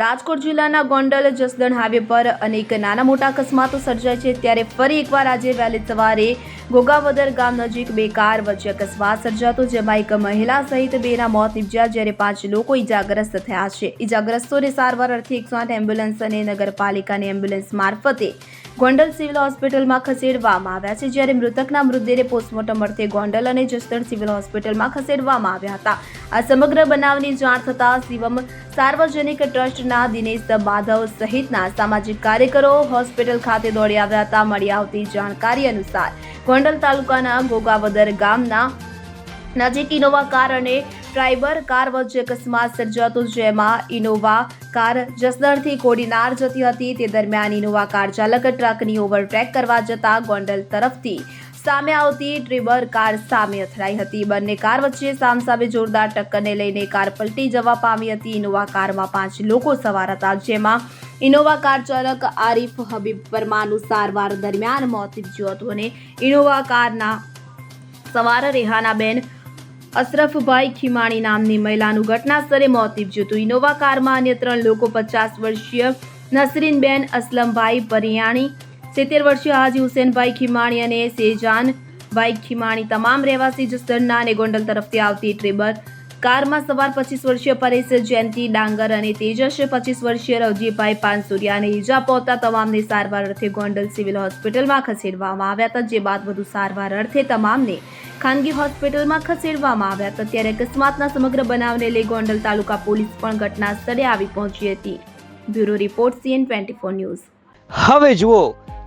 રાજકોટ જિલ્લાના ગોંડલ જસદણ હાઈવે પર અનેક નાના મોટા અકસ્માતો સર્જાય છે. ત્યારે ફરી એકવાર આજે વહેલી સવારે ગોગાવદર ગામ નજીક બે કાર વચ્ચે અકસ્માત સર્જાતો, જેમાં એક મહિલા સહિત બેના મોત નીપજ્યા, જ્યારે પાંચ લોકો ઈજાગ્રસ્ત થયા છે. ઈજાગ્રસ્તોને સારવાર અર્થે એકસો આઠ એમ્બ્યુલન્સ અને નગરપાલિકાની એમ્બ્યુલન્સ મારફતે ગોંડલ સિવિલ હોસ્પિટલમાં ખસેડવામાં આવ્યા છે. જ્યારે મૃતકના મૃતદેહને પોસ્ટમોર્ટમ અર્થે ગોંડલ અને જસદણ સિવિલ હોસ્પિટલમાં ખસેડવામાં આવ્યા હતા. આ સમગ્ર બનાવની જાણ થતાં શિવમ સાર્વજનિક ટ્રસ્ટના દિનેશ માધવ સહિતના સામાજિક કાર્યકરો હોસ્પિટલ ખાતે દોડી આવ્યા હતા. મળી આવતી જાણકારી અનુસાર ગોંડલ તાલુકાના ગોગાવદર ગામના નજીક ઇનોવા કાર અને ડ્રાઈવર કાર વચ્ચે અકસ્માત સર્જાતો, જેમાં ઇનોવા કાર જસદણથી કોડીનાર જતી હતી. તે દરમિયાન ઇનોવા કાર ચાલક ટ્રકની ઓવરટેક કરવા જતા ગોંડલ તરફથી સામે આવતી ટ્રીબર કાર સામે અથડાઈ હતી. બંને કાર વચ્ચે સામસામે જોરદાર ટક્કરને લઈને કાર પલટી જવા પામી હતી. ઇનોવા કારમાં પાંચ લોકો સવાર હતા, જેમાં ઇનોવા કાર ચાલક આરિફ હબીબ પરમાનું સારવાર દરમિયાન મોત નીપજ્યું હતું અને ઇનોવા કારના સવાર રેહાનાબેન અશરફભાઈ ખીમાણી નામની મહિલાનું ઘટના સ્થળે મોત નીપજ્યું હતું. ઇનોવા કારમાં અન્ય ત્રણ લોકો પચાસ વર્ષીય નસરીનબેન અસલમભાઈ પરિયાણી સિત્તેર વર્ષીય હાજી હુસેનભાઈ ખીમાણી અને શેજાનભાઈ ખીમાણી તમામ રહેવાસી જસદણના અને ગોંડલ તરફથી આવતી ટ્રેબર કારમાં સવાર પચીસ વર્ષીય પરેશ જયંતિ, ડાંગર અને તેજસ પચીસ વર્ષીય રવજીભાઈ પાનસુરિયાને ઈજા પહોંચતા તમામને સારવાર અર્થે ગોંડલ સિવિલ હોસ્પિટલમાં ખસેડવામાં આવ્યા હતા. જે બાદ વધુ સારવાર અર્થે તમામને ખાનગી હોસ્પિટલમાં ખસેડવામાં આવ્યા હતા. ત્યારે અકસ્માતના સમગ્ર બનાવને લઈ ગોંડલ તાલુકા પોલીસ પણ ઘટના સ્થળે આવી પહોંચી હતી. Bureau report C N twenty news. હવે જુઓ